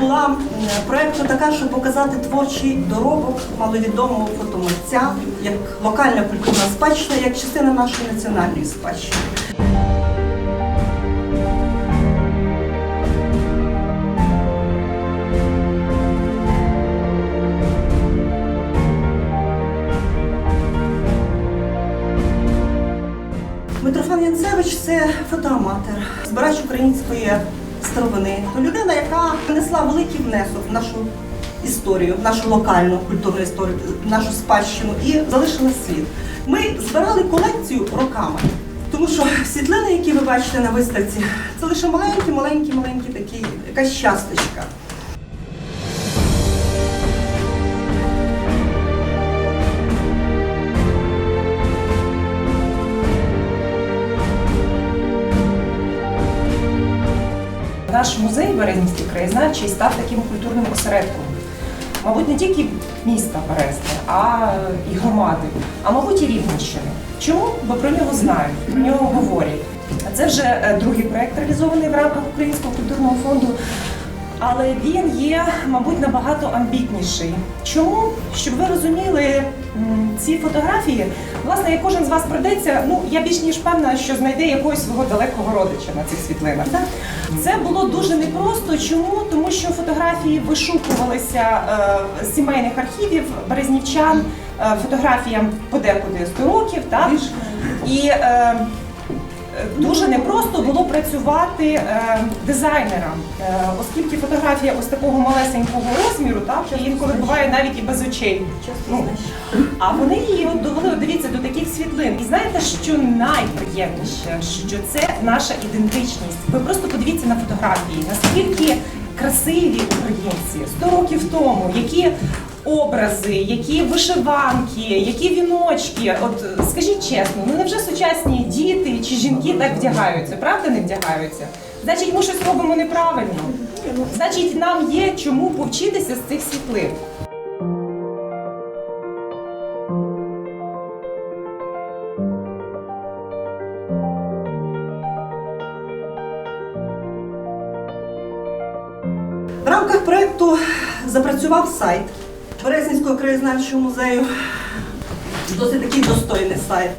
Мета м, проекту така, щоб показати творчий доробок маловідомого фотомитця як локальна культурна спадщина, як частина нашої національної спадщини. Митрофан Янцевич це фотоаматор, збирач української старовини. То людина, яка внесла великий внесок в нашу історію, в нашу локальну культурну історію, в нашу спадщину і залишила слід. Ми збирали колекцію роками, тому що світлини, які ви бачите на виставці, це лише маленькі, маленькі, маленькі такі, якась часточка. Наш музей Березнівський краєзнавчий став таким культурним осередком. Мабуть, не тільки міста Березне, а і громади, а мабуть і Рівненщини. Чому? Бо про нього знають, про нього говорять. Це вже е, другий проект реалізований в рамках Українського культурного фонду. Але він є, мабуть, набагато амбітніший. Чому? Щоб ви розуміли, ці фотографії, власне, як кожен з вас придеться, ну я більш ніж певна, що знайде якогось свого далекого родича на цих світлинах. Так? Це було дуже непросто. Чому? Тому що фотографії вишукувалися е, з сімейних архівів березнівчан, е, фотографіям подекуди 100 років, так? І е, Дуже непросто було працювати е, дизайнерам, е, оскільки фотографія ось такого малесенького розміру, так інколи буває навіть і без очей. Ну, а вони її от довели, дивіться, до таких світлин. І знаєте, що найприємніше, що це наша ідентичність. Ви просто подивіться на фотографії, наскільки красиві українці 100 років тому, які образи, які вишиванки, які віночки. От скажіть чесно, ну невже сучасні діти жінки так вдягаються? Правда, не вдягаються? Значить, ми щось робимо неправильно. Значить, нам є чому повчитися з цих світлин. В рамках проєкту запрацював сайт Березнівського краєзнавчого музею. Досить такий достойний сайт.